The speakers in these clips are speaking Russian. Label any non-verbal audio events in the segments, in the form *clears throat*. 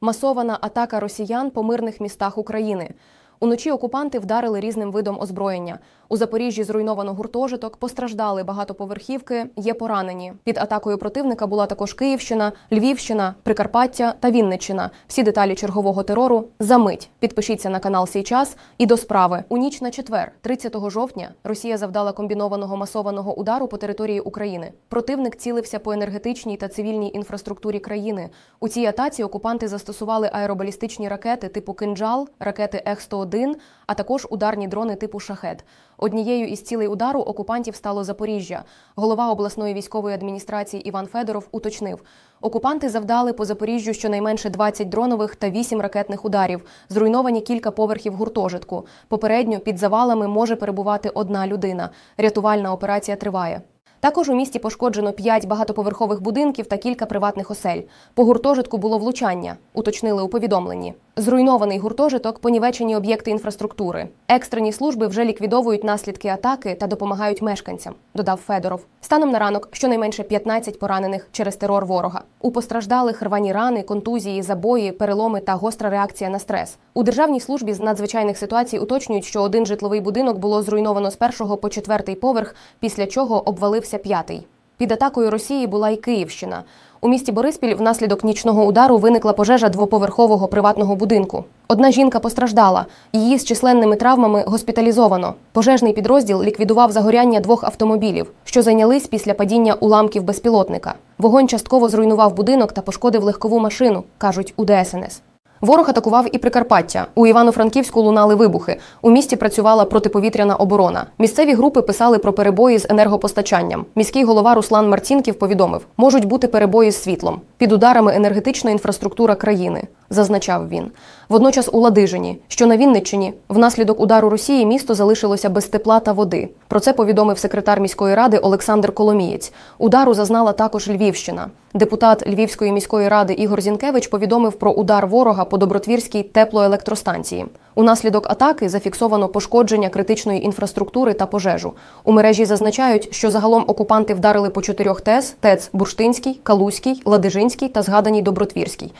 Масована атака росіян по мирних містах України. Уночі окупанти вдарили різним видом озброєння. У Запоріжжі зруйновано гуртожиток, постраждали багатоповерхівки, є поранені. Під атакою противника була також Київщина, Львівщина, Прикарпаття та Вінниччина. Всі деталі чергового терору за мить. Підпишіться на канал «Сій час» і до справи. У ніч на четвер, 30 жовтня, Росія завдала комбінованого масованого удару по території України. Противник цілився по енергетичній та цивільній інфраструктурі країни. У цій атаці окупанти застосували аеробалістичні ракети типу «Кинджал», ракети Ех-101, а також ударні дрони типу «Шахет». Однією із цілей удару окупантів стало Запоріжжя. Голова обласної військової адміністрації Іван Федоров уточнив: окупанти завдали по Запоріжжю щонайменше 20 дронових та 8 ракетних ударів. Зруйновані кілька поверхів гуртожитку. Попередньо під завалами може перебувати одна людина. Рятувальна операція триває. Також у місті пошкоджено 5 багатоповерхових будинків та кілька приватних осель. По гуртожитку було влучання, уточнили у повідомленні. Зруйнований гуртожиток, понівечені об'єкти інфраструктури. Екстрені служби вже ліквідовують наслідки атаки та допомагають мешканцям, додав Федоров. Станом на ранок щонайменше 15 поранених через терор ворога. У постраждалих рвані рани, контузії, забої, переломи та гостра реакція на стрес. У державній службі з надзвичайних ситуацій уточнюють, що один житловий будинок було зруйновано з першого по четвертий поверх, після чого обвалився п'ятий. Під атакою Росії була і Київщина. У місті Бориспіль внаслідок нічного удару виникла пожежа двоповерхового приватного будинку. Одна жінка постраждала. Її з численними травмами госпіталізовано. Пожежний підрозділ ліквідував загоряння двох автомобілів, що зайнялись після падіння уламків безпілотника. Вогонь частково зруйнував будинок та пошкодив легкову машину, кажуть у ДСНС. Ворог атакував і Прикарпаття. У Івано-Франківську лунали вибухи. У місті працювала протиповітряна оборона. Місцеві групи писали про перебої з енергопостачанням. Міський голова Руслан Марцінків повідомив, можуть бути перебої з світлом під ударами енергетична інфраструктура країни, зазначав він. Водночас у Ладижині, що на Вінниччині, внаслідок удару Росії місто залишилося без тепла та води. Про це повідомив секретар міської ради Олександр Коломієць. Удару зазнала також Львівщина. Депутат Львівської міської ради Ігор Зінкевич повідомив про удар ворога по Добротвірській теплоелектростанції. Унаслідок атаки зафіксовано пошкодження критичної інфраструктури та пожежу. У мережі зазначають, що загалом окупанти вдарили по чотирьох ТЕС: ТЕЦ Бурштинський, Калузький, Ладижинський та згаданій Добротвірський.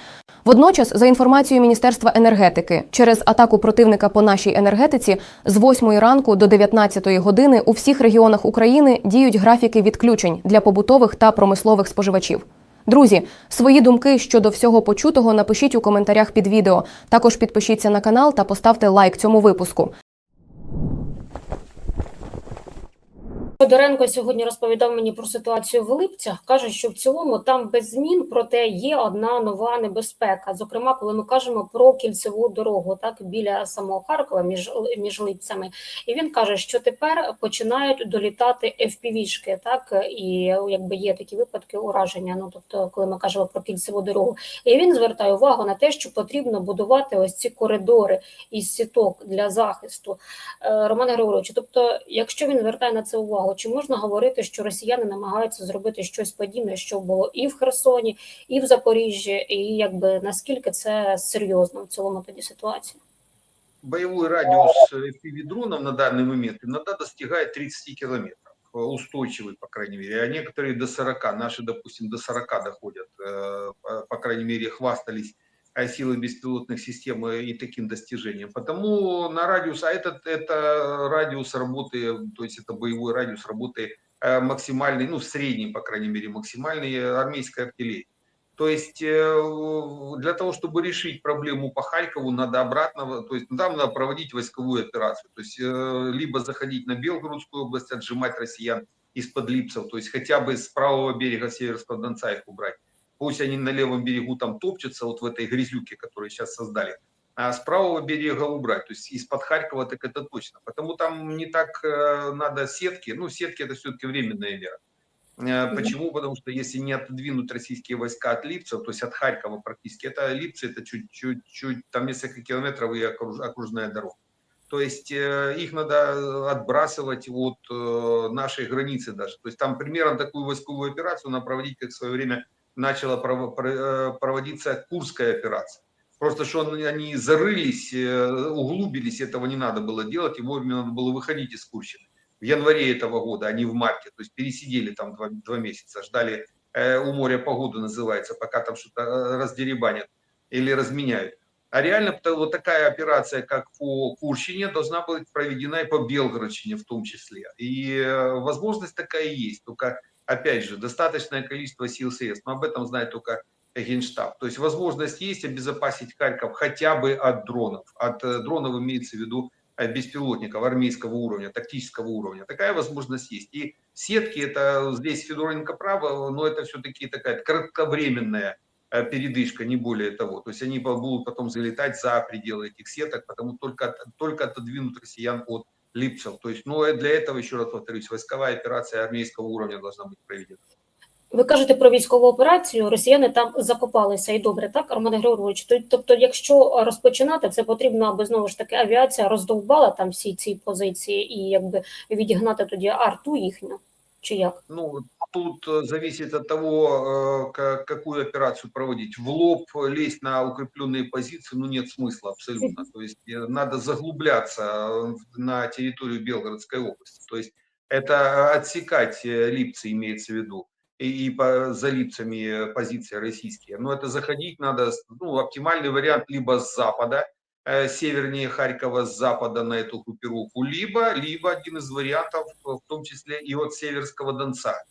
Водночас, за інформацією Міністерства енергетики, через атаку противника по нашій енергетиці з 8 ранку до 19 години у всіх регіонах України діють графіки відключень для побутових та промислових споживачів. Друзі, свої думки щодо всього почутого напишіть у коментарях під відео. Також підпишіться на канал та поставте лайк цьому випуску. Федоренко сьогодні розповідав мені про ситуацію в Липцях. каже, що в цілому там без змін, проте є одна нова небезпека. Зокрема, коли ми кажемо про кільцеву дорогу, так біля самого Харкова, між між Липцями, і він каже, що тепер починають долітати FPV-шки, так і якби є такі випадки ураження. Ну тобто, коли ми кажемо про кільцеву дорогу, і він звертає увагу на те, що потрібно будувати ось ці коридори із сіток для захисту. Е, Романе Григоровичу, тобто, якщо він звертає на це увагу Чи можна говорити, що росіяни намагаються зробити щось подібне, що було і в Херсоні, і в Запоріжжі, і якби наскільки це серйозно в цілому тоді ситуація? Боевой радиус FPV-дронов на данный момент иногда достигает 30 километров, устойчивый, по крайней мере, а некоторые до 40, наши, допустим, до 40 доходят, э, по крайней мере, хвастались силы беспилотных систем и таким достижением. Потому на радиус, а этот это радиус работы, то есть это боевой радиус работы э, максимальный, ну, средний, по крайней мере, максимальной армейской артиллерии. То есть э, для того, чтобы решить проблему по Харькову, надо обратно, то есть там надо проводить войсковую операцию. То есть э, либо заходить на Белгородскую область, отжимать россиян из-под Липцев, то есть хотя бы с правого берега Северского Донца их убрать пусть они на левом берегу там топчутся, вот в этой грязюке, которую сейчас создали, а с правого берега убрать, то есть из-под Харькова так это точно. Потому там не так э, надо сетки, ну сетки это все-таки временная мера. Э, почему? Потому что если не отодвинуть российские войска от Липцев, то есть от Харькова практически, это Липцы, это чуть-чуть, там несколько километров и окруж, окружная дорога. То есть э, их надо отбрасывать от нашей границы даже. То есть там примерно такую войсковую операцию надо проводить, как в свое время начала проводиться Курская операция. Просто что они зарылись, углубились, этого не надо было делать, и вовремя надо было выходить из Курщины. В январе этого года, а не в марте. То есть пересидели там два, два месяца, ждали э, у моря погоду называется, пока там что-то раздеребанят. или разменяют. А реально вот такая операция, как по Курщине, должна быть проведена и по Белгородчине в том числе. И э, возможность такая есть. Только, опять же, достаточное количество сил средств. Но об этом знает только Генштаб. То есть возможность есть обезопасить Харьков хотя бы от дронов. От э, дронов имеется в виду э, беспилотников армейского уровня, тактического уровня. Такая возможность есть. И сетки, это здесь Федоренко права, но это все-таки такая кратковременная э, передышка, не более того. То есть они будут потом залетать за пределы этих сеток, потому только, только отодвинут россиян от Липцев. То есть, ну, э, для этого, еще раз повторюсь, войсковая операция армейского уровня должна быть проведена. Ви кажете про військову операцію, росіяни там закопалися і добре, так, Романе Григорович? То- Тобто, якщо розпочинати, це потрібно, аби знову ж таки авіація роздовбала там всі ці позиції і якби відігнати тоді арту їхню, Чи як? Ну, тут э, зависит от того, э, ка- какую операцию проводить. В лоб лезть на укрепленные позиции, ну, нет смысла абсолютно. То есть э, надо заглубляться на территорию Белгородской области. То есть это отсекать липцы, имеется в виду, и, и по, за липцами позиции российские. Но это заходить надо, ну, оптимальный вариант либо с запада, севернее Харькова, с запада на эту группировку, либо, либо один из вариантов, э, в том числе и от Северского Донца.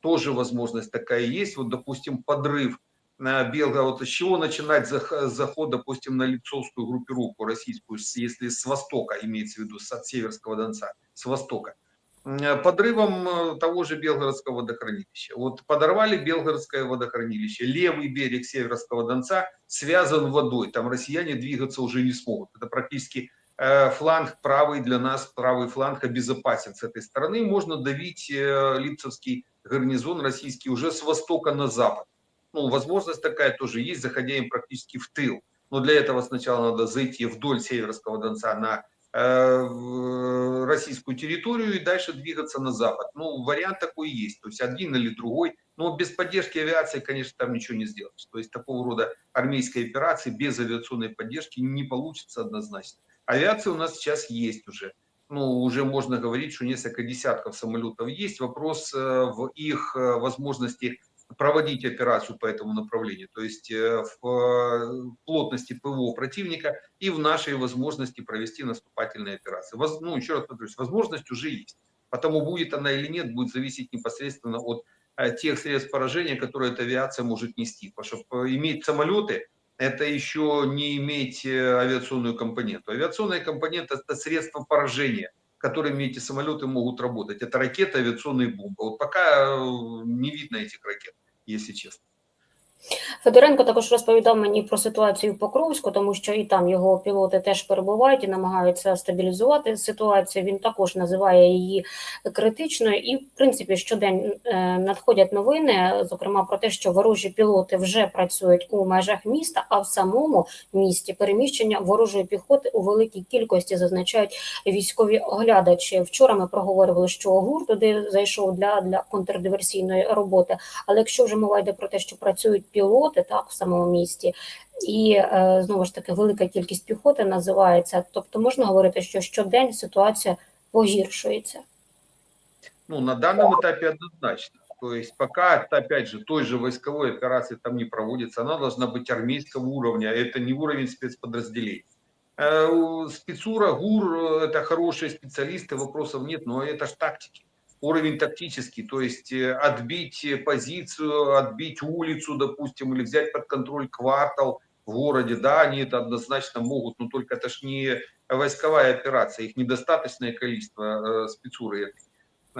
Тоже возможность такая есть. Вот, допустим, подрыв на Белгород. Вот с чего начинать зах- заход, допустим, на Липцовскую группировку российскую, если с востока, имеется в виду, с- от Северского Донца, с востока? М, Подрывом э, того же Белгородского водохранилища. Вот подорвали Белгородское водохранилище. Левый берег Северского Донца связан водой. Там россияне двигаться уже не смогут. Это практически э, фланг правый для нас, правый фланг обезопасен с этой стороны. Можно давить э, Липцевский гарнизон российский уже с востока на запад. Ну, возможность такая тоже есть, заходя им практически в тыл. Но для этого сначала надо зайти вдоль Северского Донца на э, российскую территорию и дальше двигаться на запад. Ну, вариант такой есть. То есть один или другой. Но без поддержки авиации, конечно, там ничего не сделаешь. То есть такого рода армейской операции без авиационной поддержки не получится однозначно. Авиация у нас сейчас есть уже. Ну, уже можно говорить, что несколько десятков самолетов есть. Вопрос э, в их э, возможности проводить операцию по этому направлению, то есть э, в э, плотности ПВО противника и в нашей возможности провести наступательные операции. Воз- ну, еще раз повторюсь, возможность уже есть. Потому будет она или нет, будет зависеть непосредственно от э, тех средств поражения, которые эта авиация может нести. Потому что иметь самолеты, это еще не иметь авиационную компоненту. Авиационная компонента – это средство поражения, которыми эти самолеты могут работать. Это ракеты, авиационные бомбы. Вот пока э, не видно этих ракет, если честно. Федоренко також розповідав мені про ситуацію в Покровську, тому що і там його пілоти теж перебувають і намагаються стабілізувати ситуацію. Він також називає її критичною. І, в принципі, щодень е, надходять новини, зокрема про те, що ворожі пілоти вже працюють у межах міста, а в самому місті переміщення ворожої піхоти у великій кількості зазначають військові оглядачі. Вчора ми проговорювали, що ГУР туди зайшов для, для контрдиверсійної роботи. Але якщо вже мова йде про те, що працюють пілоти так в самому місті, і е, знову ж таки велика кількість піхоти називається, тобто можна говорити, що щодень ситуація погіршується. Ну, на данном этапе однозначно. То есть пока, опять же, той же войсковой операции там не проводится, она должна быть армейского уровня, это не уровень спецподразделений. Э, у Спецура, ГУР э, – это хорошие специалисты, вопросов нет, но это же тактики. Уровень тактический, то есть э, отбить э, позицию, отбить улицу, допустим, или взять под контроль квартал в городе, да, они это однозначно могут, но только это ж не войсковая операция, их недостаточное количество э, спецуры этой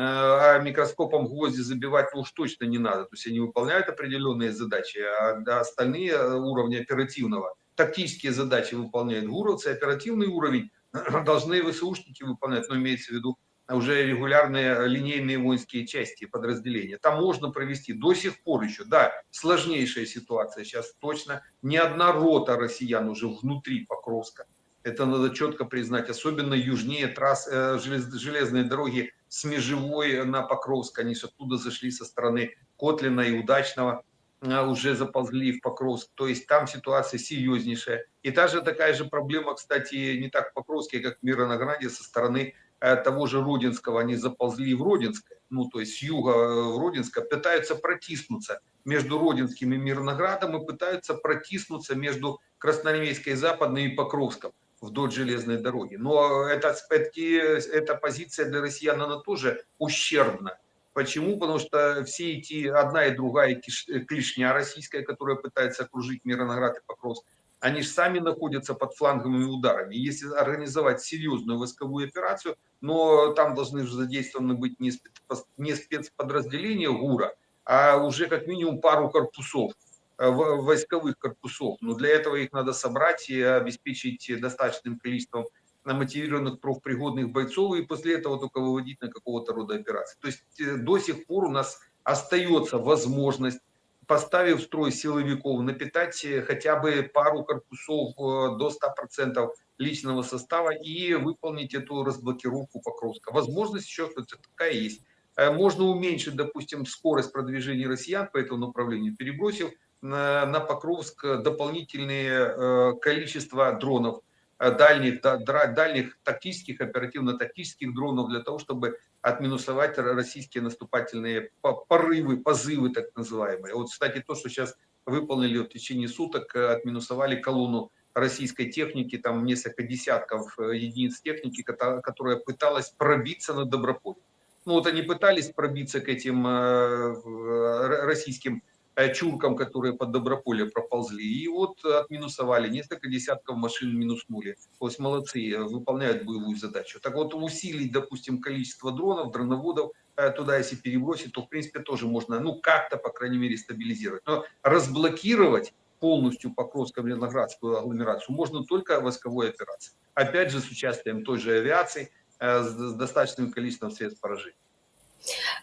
а микроскопом гвозди забивать ну уж точно не надо. То есть они выполняют определенные задачи, а остальные э, уровни оперативного, тактические задачи выполняют гуровцы, оперативный уровень *clears throat* должны ВСУшники выполнять, но имеется в виду уже регулярные линейные воинские части, подразделения. Там можно провести до сих пор еще, да, сложнейшая ситуация сейчас точно. Ни одна рота россиян уже внутри Покровска. Это надо четко признать, особенно южнее трасс, э, желез- железной дороги с Межевой на Покровск. Они же оттуда зашли со стороны Котлина и Удачного, уже заползли в Покровск. То есть там ситуация серьезнейшая. И та же такая же проблема, кстати, не так в Покровске, как в Миронограде со стороны э, того же Родинского, они заползли в Родинское, ну, то есть с юга э, в Родинское, пытаются протиснуться между Родинским и Мирноградом и пытаются протиснуться между Красноармейской и Западной и Покровском вдоль железной дороги. Но это, эта позиция для россиян, она тоже ущербна. Почему? Потому что все эти, одна и другая киш- клешня российская, которая пытается окружить Мирноград и Покровск, они же сами находятся под фланговыми ударами. Если организовать серьезную войсковую операцию, но там должны же задействованы быть не, спец- не спецподразделения ГУРа, а уже как минимум пару корпусов, э, войсковых корпусов. Но для этого их надо собрать и обеспечить достаточным количеством мотивированных профпригодных бойцов и после этого только выводить на какого-то рода операции. То есть э, до сих пор у нас остается возможность поставив в строй силовиков, напитать э, хотя бы пару корпусов э, до 100% личного состава и выполнить эту разблокировку Покровска. Возможность еще такая есть. Э, Можно уменьшить, допустим, скорость продвижения россиян по этому направлению, перебросив на, на Покровск дополнительное количество дронов, дальних, да- дра- дальних тактических, оперативно-тактических дронов для того, чтобы отминусовать российские наступательные по- порывы, позывы так называемые. Вот, кстати, то, что сейчас выполнили в течение суток, э, отминусовали колонну российской техники, там несколько десятков э, единиц техники, кото- которая пыталась пробиться на Доброполе. Ну вот они пытались пробиться к этим э, российским э, чуркам, которые под Доброполье проползли. И вот отминусовали, несколько десятков машин минуснули. То есть молодцы, э, выполняют боевую задачу. Так вот усилить, допустим, количество дронов, дроноводов, э, туда если перебросить, то в принципе тоже можно, ну как-то, по крайней мере, стабилизировать. Но разблокировать полностью Покровско-Леноградскую агломерацию можно только войсковой операцией. Опять же, с участием той же авиации, э, с достаточным количеством средств поражения.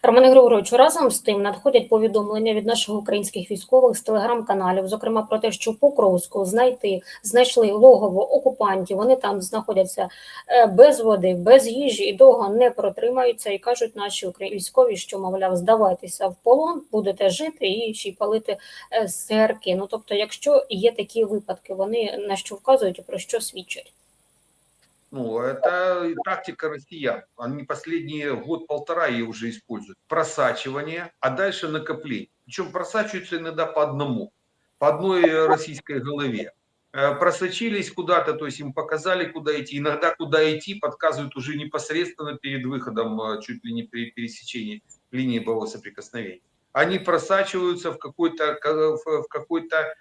Романе Григоровичу, разом з тим надходять повідомлення від наших українських військових з телеграм-каналів, зокрема про те, що Покровську знайти знайшли логово окупантів. Вони там знаходяться е, без води, без їжі і довго не протримаються. І кажуть наші військові, що мовляв, здавайтеся в полон, будете жити і ще й палити е, сигарки. Ну тобто, якщо є такі випадки, вони на що вказують і про що свідчать? Ну, это тактика россиян. Они последние год-полтора ее уже используют. Просачивание, а дальше накопление. Причем просачиваются иногда по одному, по одной российской голове. Э, Просочились куда-то, то есть им показали, куда идти. Иногда куда идти подсказывают уже непосредственно перед выходом, э, чуть ли не при пересечении линии боевого соприкосновения. Они просачиваются в какой-то ка- в какой-то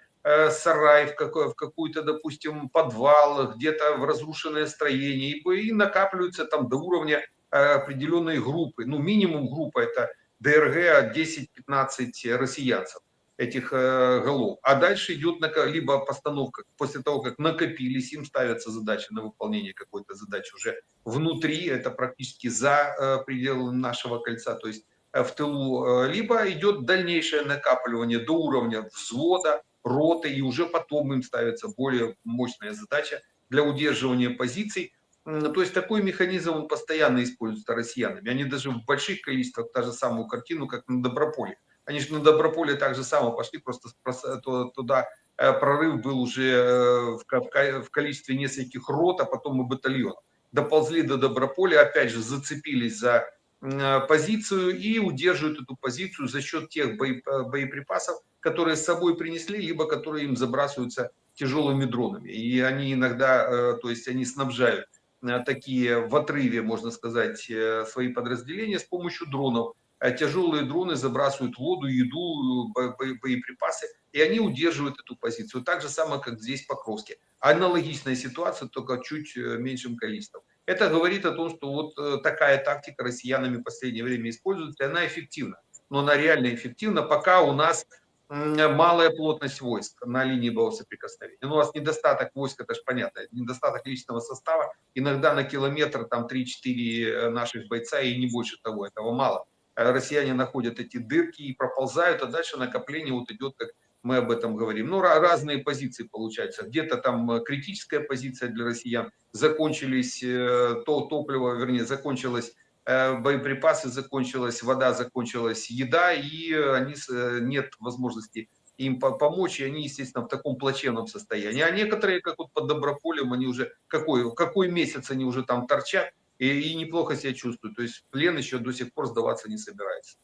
сарай, в, какой, в какой-то, допустим, подвал, где-то в разрушенное строение, и, и накапливаются там до уровня э, определенной группы. Ну, минимум группа это ДРГ 10-15 россиянцев этих э, голов. А дальше идет либо постановка, после того, как накопились, им ставятся задачи на выполнение какой-то задачи уже внутри, это практически за э, пределами нашего кольца, то есть э, в тылу, э, либо идет дальнейшее накапливание до уровня взвода, роты, и уже потом им ставится более мощная задача для удерживания позиций. То есть такой механизм он постоянно используется россиянами. Они даже в больших количествах, та же самую картину, как на Доброполе. Они же на Доброполе так же само пошли, просто прос- то- туда э, прорыв был уже э, в количестве нескольких рот, а потом и батальонов. Доползли до Доброполя, опять же зацепились за м, позицию и удерживают эту позицию за счет тех э, боеприпасов, которые с собой принесли, либо которые им забрасываются тяжелыми дронами. И они иногда, э, то есть они снабжают э, такие в отрыве, можно сказать, э, свои подразделения с помощью дронов. Э, Тяжелые дроны забрасывают воду, еду, бо- бо- боеприпасы, и они удерживают эту позицию. Так же самое, как здесь в Покровске. Аналогичная ситуация, только чуть меньшим количеством. Это говорит о том, что вот такая тактика россиянами в последнее время используется, и она эффективна. Но она реально эффективна, пока у нас малая плотность войск на линии боевого соприкосновения. Ну, у нас недостаток войск, это же понятно, недостаток личного состава. Иногда на километр там 3-4 наших бойца и не больше того, этого мало. Э, Россияне находят эти дырки и проползают, а дальше накопление вот идет, как мы об этом говорим. Ну, ра- разные позиции получаются. Где-то там э, критическая позиция для россиян, закончились э, то топливо, вернее, закончилось э, боеприпасы, закончилась вода, закончилась еда, и э, они, э, нет возможности им по- помочь, и они, естественно, в таком плачевном состоянии. А некоторые, как вот под Доброполем, они уже какой, какой месяц они уже там торчат, и, и неплохо себя чувствует. То есть плен еще до сих пор сдаваться не собирается.